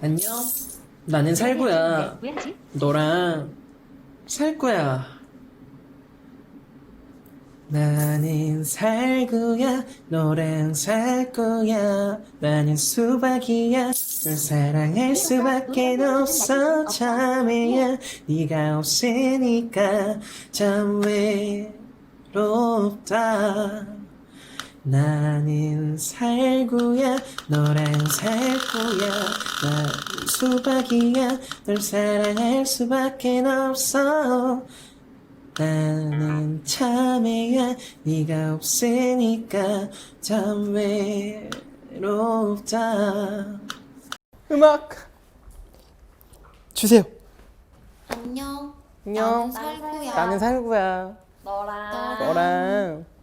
안녕. 나는 살구야. 왜 하지? 너랑 살 거야. 나는 살구야. 너랑 살 거야. 나는 수박이야. 널 사랑할 수밖에 없어. 참이야. 네가 없으니까 참 외롭다. 나는 살구야 너랑 살 거야. 나는 수박이야 널 사랑할 수밖에 없어. 나는 참외야 네가 없으니까 참 외롭다. 음악 주세요. 안녕. 안녕. 나는 살구야. 나는 살구야. 너랑. 너랑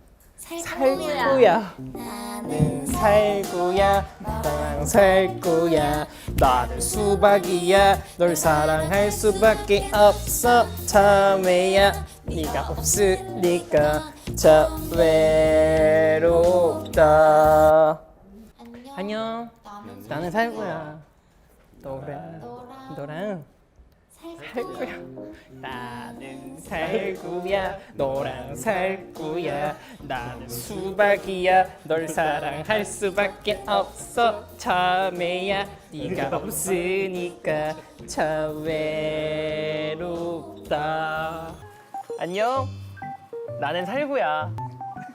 살구야. 살구야 나는 살구야. 너랑 살구야. 나는 수박이야. 널 사랑할 수밖에 없어. 참외야. 네가 없으니까 참 외롭다. 안녕. 안녕. 나는 살구야. 너랑 너랑. 너랑 살구야. 살구야. 나는 살구야. 너랑 살구야. 나는 수박이야. 널 사랑할 수밖에 없어. 참외야. 네가 없으니까 참 외롭다. 안녕. 나는 살구야.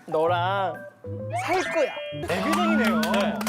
너랑 살 거야. 데뷔전이네요. 미열군이 진짜.